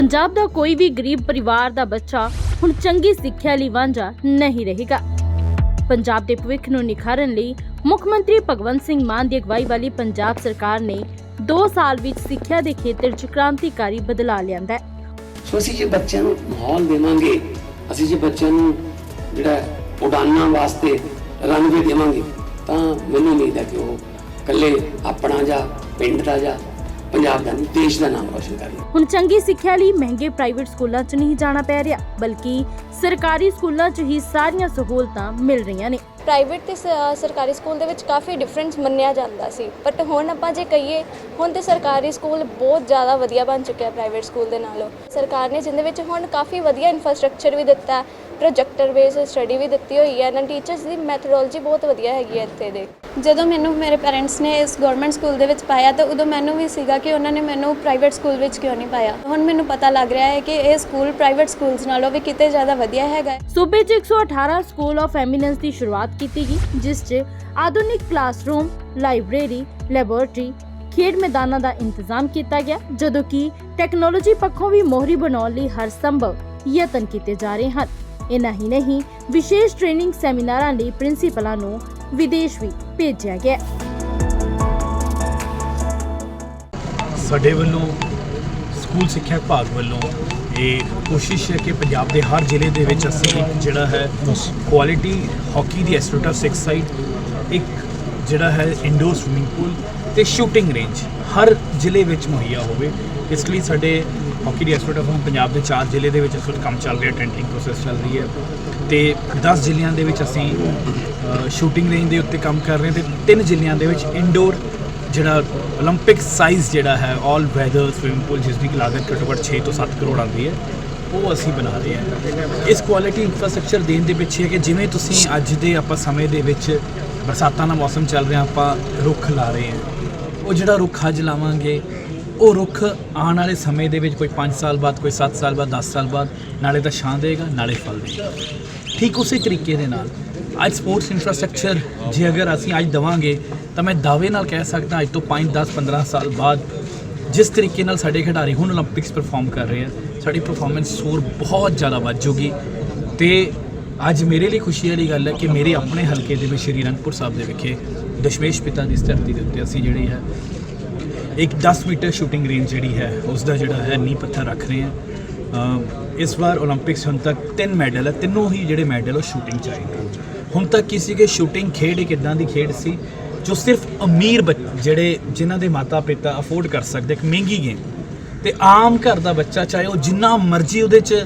ਪੰਜਾਬ ਦਾ ਕੋਈ ਵੀ ਗਰੀਬ ਪਰਿਵਾਰ ਦਾ ਬੱਚਾ ਹੁਣ ਚੰਗੀ ਸਿੱਖਿਆ ਲਈ ਵਾਂਝਾ ਨਹੀਂ ਰਹੇਗਾ। ਪੰਜਾਬ ਦੇ ਭਵਿੱਖ ਨੂੰ ਨਿਖਾਰਨ ਲਈ ਮੁੱਖ ਮੰਤਰੀ ਭਗਵੰਤ ਸਿੰਘ ਮਾਨ ਦੀ ਅਗਵਾਈ ਵਾਲੀ ਪੰਜਾਬ ਸਰਕਾਰ ਨੇ 2 ਸਾਲ ਵਿੱਚ ਸਿੱਖਿਆ ਦੇ ਖੇਤਰ 'ਚ ਕ੍ਰਾਂਤੀਕਾਰੀ ਬਦਲਾਅ ਲਿਆਂਦਾ ਹੈ। ਸੋ ਅਸੀਂ ਜੇ ਬੱਚਿਆਂ ਨੂੰ ਮਾਹੌਲ ਦੇਵਾਂਗੇ, ਅਸੀਂ ਜੇ ਬੱਚਿਆਂ ਨੂੰ ਜਿਹੜਾ ਉਡਾਨਾਂ ਵਾਸਤੇ ਰਨਵੇ ਦੇਵਾਂਗੇ, ਤਾਂ ਮੈਨੂੰ ਉਮੀਦ ਹੈ ਕਿ ਉਹ ਇਕੱਲੇ ਆਪਣਾ ਜਾਂ ਪਿੰਡ ਦਾ ਜਾਂ ਪੰਜਾਬ ਦਾ ਨਹੀਂ, ਦੇਸ਼ ਦਾ ਨਾਮ ਰੋਸ਼ਨ ਕਰਨਗੇ ਹੁਣ ਚੰਗੀ ਸਿੱਖਿਆ ਲਈ ਮਹਿੰਗੇ ਪ੍ਰਾਈਵੇਟ ਸਕੂਲਾਂ 'ਚ ਨਹੀਂ ਜਾਣਾ ਪੈ ਰਿਹਾ, ਬਲਕਿ ਸਰਕਾਰੀ ਸਕੂਲਾਂ 'ਚ ਹੀ ਸਾਰੀਆਂ ਸਹੂਲਤਾਂ ਮਿਲ ਰਹੀਆਂ ਨੇ। ਪ੍ਰਾਈਵੇਟ ਤੇ ਸ- ਸਰਕਾਰੀ ਸਕੂਲ ਦੇ ਵਿੱਚ ਕਾਫੀ ਡਿਫਰੈਂਸ ਮੰਨਿਆ ਜਾਂਦਾ ਸੀ। ਬਟ ਹੁਣ ਆਪਾਂ ਜੇ ਕਹੀਏ ਹੁਣ ਤੇ ਸਰਕਾਰੀ ਸਕੂਲ ਬਹੁਤ ਜ਼ਿਆਦਾ ਵਧੀਆ ਬਣ ਚੁੱਕਿਆ ਪ੍ਰਾਈਵੇਟ ਸਕੂਲ ਦੇ ਨਾਲੋਂ। ਸਰਕਾਰ ਨੇ ਜਿੰਦੇ ਵਿੱਚ ਹੁਣ ਕਾਫੀ ਵਧੀਆ ਇਨਫਰਾਸਟ੍ਰਕਚਰ ਵੀ ਦਿੱਤਾ ਪ੍ਰੋਜੈਕਟਰ ਬੇਸ ਸਟੱਡੀ ਵੀ ਦਿੱਤੀ ਹੋਈ ਹੈ ਇਹਨਾਂ ਟੀਚਰਸ ਦੀ ਮੈਥਡੋਲੋਜੀ ਬਹੁਤ ਵਧੀਆ ਹੈਗੀ ਹੈ ਇੱਥੇ ਦੇ। ਜਦੋਂ ਮੈਨੂੰ ਮੇਰੇ ਪੈਰੈਂਟਸ ਨੇ ਇਸ ਗਵਰਨਮੈਂਟ ਸਕੂਲ ਦੇ ਵਿੱਚ ਪਾਇਆ ਤਾਂ ਉਦੋਂ ਮੈਨੂੰ ਵੀ ਸੀਗਾ ਕਿ ਉਹਨਾਂ ਨੇ ਮੈਨੂੰ ਪ੍ਰਾਈਵੇਟ ਸਕੂਲ ਵਿੱਚ ਕਿਉਂ ਨਹੀਂ ਪਾਇਆ। ਹੁਣ ਮੈਨੂੰ ਪਤਾ ਲੱਗ ਰਿਹਾ ਹੈ ਕਿ ਇਹ ਸਕੂਲ ਪ੍ਰਾਈਵੇਟ ਸਕੂਲਸ ਨਾਲੋਂ ਵੀ ਕਿਤੇ ਜ਼ਿਆਦਾ ਵਧੀਆ ਹੈਗਾ ਹੈ। ਸੂਬੇ 'ਚ 118 ਸਕੂਲ ਆਫ ਐਮੀਨੈਂਸ ਦੀ ਸ਼ੁਰੂਆਤ ਕੀਤੀ ਗਈ, ਜਿਸ 'ਚ ਆਧੁਨਿਕ ਕਲਾਸਰੂਮ, ਲਾਇਬ੍ਰੇਰੀ, ਲੈਬੋਰੇਟਰੀ, ਖੇਡ ਮੈਦਾਨਾਂ ਦਾ ਇੰਤਜ਼ਾਮ ਕੀਤਾ ਗਿਆ, ਜਦੋਂ ਕਿ ਟੈਕਨੋਲੋਜੀ ਪੱਖੋਂ ਵੀ ਮੋਹਰੀ ਬਣਾਉਣ ਲਈ ਹਰ ਸੰਭਵ ਯਤਨ ਕੀਤੇ ਜਾ ਰਹੇ ਹਨ। ਇਨਾ ਹੀ ਨਹੀਂ, ਵਿਸ਼ੇਸ਼ ਟ੍ਰੇਨਿੰਗ ਸੈਮੀਨਾਰਾਂ ਲਈ ਪ੍ਰਿੰਸੀਪਲਾਂ ਨੂੰ ਵਿਦੇਸ਼ ਵੀ ਭੇਜਿਆ ਗਿਆ। ਸਾਡੇ ਵੱਲੋਂ ਸਕੂਲ ਸਿੱਖਿਆ ਵਿਭਾਗ ਵੱਲੋਂ ਇਹ ਕੋਸ਼ਿਸ਼ ਹੈ ਕਿ ਪੰਜਾਬ ਦੇ ਹਰ ਜ਼ਿਲ੍ਹੇ ਦੇ ਵਿੱਚ ਅਸੀਂ ਜਿਹੜਾ ਹੈ ਕੁਆਲਿਟੀ ਹਾਕੀ ਦੀ ਐਸਟ੍ਰੋਟਾ 6 ਸਾਈਡ ਇੱਕ ਜਿਹੜਾ ਹੈ ਇੰਡੋਰ ਸਵਿਮਿੰਗ ਪੂਲ ਤੇ ਸ਼ੂਟਿੰਗ ਰੇਂਜ ਹਰ ਜ਼ਿਲ੍ਹੇ ਵਿੱਚ ਮੁਹੱਈਆ ਹੋਵੇ। ਇਸ ਲਈ ਸਾਡੇ ਹਾਕੀ ਦੀ ਐਸਟ੍ਰੋਟਾ ਫਾਰਮ ਪੰਜਾਬ ਦੇ ਚਾਰ ਜ਼ਿਲ੍ਹੇ ਦੇ ਵਿੱਚ ਇਸ ਵਕਤ ਕੰਮ ਚੱਲ ਰਿਹਾ ਟੈਂਡਰਿੰਗ ਪ੍ਰੋਸੈਸ ਚੱਲ ਰਹੀ ਹੈ ਤੇ 10 ਜ਼ਿਲ੍ਹਿਆਂ ਦੇ ਵਿੱਚ ਅਸੀਂ ਸ਼ੂਟਿੰਗ ਰੇਂਜ ਦੇ ਉੱਤੇ ਕੰਮ ਕਰ ਰਹੇ ਤੇ ਤਿੰਨ ਜ਼ਿਲ੍ਹਿਆਂ ਦੇ ਵਿੱਚ ਇੰਡੋਰ ਜਿਹੜਾ 올림픽 ਸਾਈਜ਼ ਜਿਹੜਾ ਹੈ 올 ਵੈਦਰ ਸਵਿਮਿੰਗ ਪੂਲ ਜਿਸ ਦੀ ਕੀ ਲਾਗਤ ਘੱਟੋ ਘੱਟ 6 ਤੋਂ 7 ਕਰੋੜ ਆਉਂਦੀ ਹੈ ਉਹ ਅਸੀਂ ਬਣਾ ਰਹੇ ਹਾਂ ਇਸ ਕੁਆਲਿਟੀ ਇਨਫਰਾਸਟ੍ਰਕਚਰ ਦੇਣ ਦੇ ਪਿੱਛੇ ਹੈ ਕਿ ਜਿਵੇਂ ਤੁਸੀਂ ਅੱਜ ਦੇ ਆਪਾਂ ਸਮੇਂ ਦੇ ਵਿੱਚ ਬਰਸਾਤਾਂ ਦਾ ਮੌਸਮ ਚੱਲ ਰਿਹਾ ਆਪਾਂ ਰੁੱਖ ਲਾ ਰਹੇ ਹਾਂ ਉਹ ਜਿਹੜਾ ਰੁੱਖ ਅੱਜ ਲਾਵਾਂਗੇ ਉਹ ਰੁੱਖ ਆਉਣ ਵਾਲੇ ਸਮੇਂ ਦੇ ਵਿੱਚ ਕੋਈ 5 ਸਾਲ ਬਾਅਦ ਕੋਈ 7 ਸਾਲ ਬਾਅਦ 10 ਸਾਲ ਬਾਅਦ ਨਾਲੇ ਤਾਂ ਛਾਂ ਦੇਗਾ ਨਾਲੇ ਫਲ ਦੇਗਾ ਠੀਕ ਉਸੇ ਤਰੀਕੇ ਦੇ ਨਾਲ ਅੱਜ ਸਪੋਰਟਸ ਇਨਫਰਾਸਟ੍ਰਕਚਰ ਜੇ ਅਗਰ ਅਸੀਂ ਅੱਜ ਦਵਾਂਗੇ, ਤਾਂ ਮੈਂ ਦਾਅਵੇ ਨਾਲ ਕਹਿ ਸਕਦਾ ਅੱਜ ਤੋਂ 5 10 15 ਸਾਲ ਬਾਅਦ ਜਿਸ ਤਰੀਕੇ ਨਾਲ ਸਾਡੇ ਖਿਡਾਰੀ ਹੁਣ 올림픽ਸ ਪਰਫਾਰਮ ਕਰ ਰਹੇ ਆ, ਸਾਡੀ ਪਰਫਾਰਮੈਂਸ ਸੋਰ ਬਹੁਤ ਜ਼ਿਆਦਾ ਵੱਧ ਜੂਗੀ ਤੇ ਅੱਜ ਮੇਰੇ ਲਈ ਖੁਸ਼ੀ ਵਾਲੀ ਗੱਲ ਹੈ ਕਿ ਮੇਰੇ ਆਪਣੇ ਹਲਕੇ ਦੇ ਵਿੱਚ ਸ਼੍ਰੀ ਰੰਗਪੁਰ ਸਾਹਿਬ ਦੇ ਵਿਖੇ ਦਸ਼ਮੇਸ਼ ਪਿਤਾ ਦੀ ਧਰਤੀ ਦੇ ਉੱਤੇ ਅਸੀਂ ਜਿਹੜੀ ਹੈ, ਇੱਕ 10 ਮੀਟਰ ਸ਼ੂਟਿੰਗ ਰੇਂਜ ਜਿਹੜੀ ਹੈ ਉਸ ਦਾ ਜਿਹੜਾ ਹੈ ਨੀ ਪੱਥਰ ਰੱਖ ਰਹੇ ਆ ਇਸ ਵਾਰ 올림픽ਸ ਹੁਣ ਤੱਕ ਤਿੰਨ ਮੈਡਲ ਹੈ ਤਿੰਨੋਂ ਹੀ ਜਿਹੜੇ ਮੈਡਲ ਉਹ ਸ਼ੂਟਿੰਗ ਚ ਆਏ ਹੁਣ ਤੱਕ ਕਿਸੇ ਕੇ ਸ਼ੂਟਿੰਗ ਖੇਡ ਇੱਕ ਇਦਾਂ ਦੀ ਖੇਡ ਸੀ ਜੋ ਸਿਰਫ ਅਮੀਰ ਬੱਚ- ਜਿਹੜੇ ਜਿਨ੍ਹਾਂ ਦੇ ਮਾਤਾ-ਪਿਤਾ ਅਫੋਰਡ ਕਰ ਸਕਦੇ, ਇੱਕ ਮਹਿੰਗੀ ਗੇਮ ਤੇ ਆਮ ਘਰ ਦਾ ਬੱਚਾ ਚਾਹੇ ਉਹ ਜਿੰਨਾ ਮਰਜ਼ੀ ਉਹਦੇ ਚ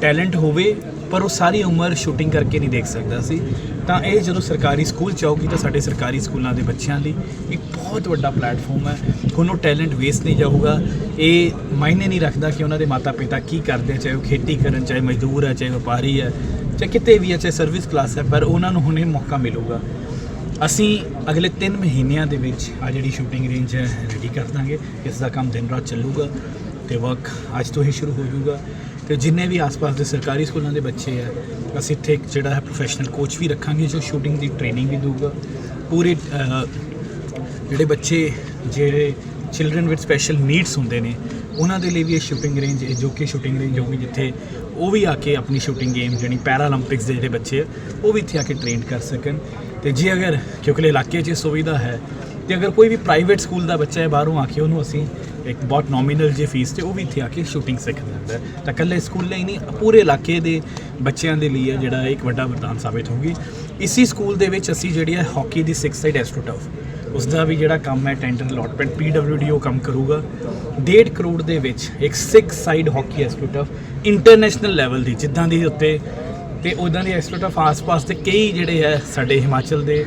ਟੈਲੈਂਟ ਹੋਵੇ ਪਰ ਉਹ ਸਾਰੀ ਉਮਰ ਸ਼ੂਟਿੰਗ ਕਰਕੇ ਨਹੀਂ ਦੇਖ ਸਕਦਾ ਸੀ। ਤਾਂ ਇਹ ਜਦੋਂ ਸਰਕਾਰੀ ਸਕੂਲ ਚ ਆਊਗੀ ਤਾਂ ਸਾਡੇ ਸਰਕਾਰੀ ਸਕੂਲਾਂ ਦੇ ਬੱਚਿਆਂ ਲਈ ਇੱਕ ਬਹੁਤ ਵੱਡਾ ਪਲੇਟਫਾਰਮ ਹੈ। ਹੁਣ ਉਹ ਟੈਲੈਂਟ ਵੇਸਟ ਨਹੀਂ ਜਾਊਗਾ। ਇਹ ਮਾਇਨੇ ਨਹੀਂ ਰੱਖਦਾ ਕਿ ਉਹਨਾਂ ਦੇ ਮਾਤਾ ਪਿਤਾ ਕੀ ਕਰਦੇ ਚਾਹੇ ਉਹ ਖੇਤੀ ਕਰਨ, ਚਾਹੇ ਮਜ਼ਦੂਰ ਹੈ ਚਾਹੇ ਵਪਾਰੀ ਹੈ ਚਾਹੇ ਕਿਤੇ ਵੀ ਹੈ ਚਾਹੇ ਸਰਵਿਸ ਕਲਾਸ ਹੈ ਪਰ ਉਹਨਾਂ ਨੂੰ ਹੁਣ ਇਹ ਮੌਕਾ ਮਿਲੂਗਾ। ਅਸੀਂ ਅਗਲੇ 3 ਮਹੀਨਿਆਂ ਦੇ ਵਿੱਚ ਆ ਜਿਹੜੀ ਸ਼ੂਟਿੰਗ ਰੇਂਜ ਹੈ ਰੈਡੀ ਕਰ ਦਾਂਗੇ। ਇਸ ਦਾ ਕੰਮ ਦਿਨ ਰਾਤ ਚੱਲੂਗਾ ਤੇ ਵਰਕ ਅੱਜ ਤੋਂ ਹੀ ਸ਼ੁਰੂ ਹੋ ਜਾਊਗਾ। ਤੇ ਜਿੰਨੇ ਵੀ ਆਸ-ਪਾਸ ਦੇ ਸਰਕਾਰੀ ਸਕੂਲਾਂ ਦੇ ਬੱਚੇ ਆ, ਅਸੀਂ ਇੱਥੇ ਇੱਕ ਜਿਹੜਾ ਹੈ ਪ੍ਰੋਫੈਸ਼ਨਲ ਕੋਚ ਵੀ ਰੱਖਾਂਗੇ ਜੋ ਸ਼ੂਟਿੰਗ ਦੀ ਟ੍ਰੇਨਿੰਗ ਵੀ ਦਊਗਾ। ਪੂਰੇ ਜਿਹੜੇ ਬੱਚੇ, ਜਿਹੜੇ ਚਿਲड्रन ਵਿਦ ਸਪੈਸ਼ਲ ਨੀਡਸ ਹੁੰਦੇ ਨੇ, ਉਹਨਾਂ ਦੇ ਲਈ ਵੀ ਇਹ ਸ਼ੂਟਿੰਗ ਰੇਂਜ ਜੋ ਕਿ ਸ਼ੂਟਿੰਗ ਰੇਂਜ ਹੋਊਗੀ ਜਿੱਥੇ ਉਹ ਵੀ ਆ ਕੇ ਆਪਣੀ ਸ਼ੂਟਿੰਗ ਗੇਮ ਜਿਹੜੀ ਪੈਰਾਲੰਪਿਕਸ ਦੇ ਜਿਹੜੇ ਬੱਚੇ ਉਹ ਵੀ ਇੱਥੇ ਆ ਕੇ ਟ੍ਰੇਨ ਕਰ ਸਕਣ। ਤੇ ਜੇ ਅਗਰ, ਕਿਉਂਕਿ ਇਲਾਕੇ 'ਚ ਸੁਵਿਧਾ ਹੈ ਤੇ ਅਗਰ ਕੋਈ ਵੀ ਪ੍ਰਾਈਵੇਟ ਸਕੂਲ ਦਾ ਬੱਚਾ ਹੈ, ਬਾਹਰੋਂ ਆ ਕੇ ਉਹਨੂੰ ਅਸੀਂ ਇੱਕ ਬਹੁਤ ਨੋਮੀਨਲ ਜੇ ਫੀਸ ਤੇ ਉਹ ਵੀ ਇੱਥੇ ਆ ਕੇ ਸ਼ੂਟਿੰਗ ਸਿੱਖ ਲੈਂਦਾ ਤਾਂ ਇਕੱਲੇ ਸਕੂਲ ਲਈ ਨਹੀਂ, ਪੂਰੇ ਇਲਾਕੇ ਦੇ ਬੱਚਿਆਂ ਦੇ ਲਈ ਹੈ ਜਿਹੜਾ ਇੱਕ ਵੱਡਾ ਵਰਦਾਨ ਸਾਬਿਤ ਹੋਊਗੀ। ਇਸੀ ਸਕੂਲ ਦੇ ਵਿੱਚ ਅਸੀਂ ਜਿਹੜੀ ਹੈ ਹਾਕੀ ਦੀ 6 ਸਾਈਡ ਐਸਟ੍ਰੋਟਫ ਉਸ ਦਾ ਵੀ ਜਿਹੜਾ ਕੰਮ ਹੈ ਟੈਂਡਰ ਅਲਾਟਮੈਂਟ ਪੀਡਬਲਯੂਡੀ ਉਹ ਕੰਮ ਕਰੂਗਾ। 1.5 ਕਰੋੜ ਦੇ ਵਿੱਚ ਇੱਕ 6 side hockey astroturf international level ਦੀ, ਜਿੱਦਾਂ ਦੀ ਉੱਤੇ ਤੇ ਉਦਾਂ ਦੀ ਐਸਟ੍ਰੋਟਫ ਆਸ-ਪਾਸ ਤੇ ਕਈ ਜਿਹੜੇ ਹੈ ਸਾਡੇ ਹਿਮਾਚਲ ਦੇ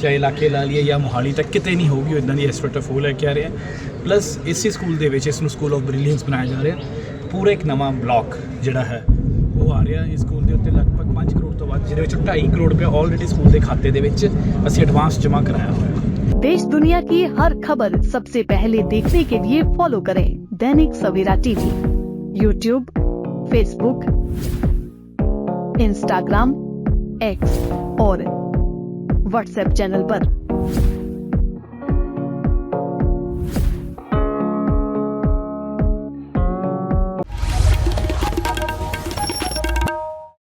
ਚਾਹੇ ਇਲਾਕੇ ਲਾ ਲਈਏ ਜਾਂ ਮੋਹਾਲੀ ਤੱਕ ਕਿਤੇ ਨਹੀਂ ਹੋਊਗੀ ਇਦਾਂ ਦੀ ਐਸਟ੍ਰੋਟਫ ਉਹ ਲੈ ਕੇ ਆ ਰਹੇ ਆ ਪਲੱਸ ਇਸੇ ਸਕੂਲ ਦੇ ਵਿੱਚ ਇਸ ਨੂੰ ਸਕੂਲ ਆਫ ਬ੍ਰਿਲੀਅੰਸ ਬਣਾਇਆ ਜਾ ਰਿਹਾ ਪੂਰਾ ਇੱਕ ਨਵਾਂ ਬਲਾਕ ਜਿਹੜਾ ਹੈ ਉਹ ਆ ਰਿਹਾ ਇਸ ਸਕੂਲ ਦੇ ਉੱਤੇ ਲਗਭਗ 5 ਕਰੋੜ ਤੋਂ ਵੱਧ ਜਿਹਦੇ ਵਿੱਚ 2.5 ਕਰੋੜ ਰੁਪਏ ਆਲਰੇਡੀ ਸਕੂਲ ਦੇ ਖਾਤੇ ਦੇ ਵਿੱਚ ਅਸੀਂ ਐਡਵਾਂਸ ਜਮ੍ਹਾਂ ਕਰਾਇਆ ਹੋਇਆ ਹੈ देश दुनिया की हर खबर सबसे पहले देखने के लिए फॉलो करें Dainik Savera TV YouTube Facebook Instagram X और व्हाट्सएप चैनल पर।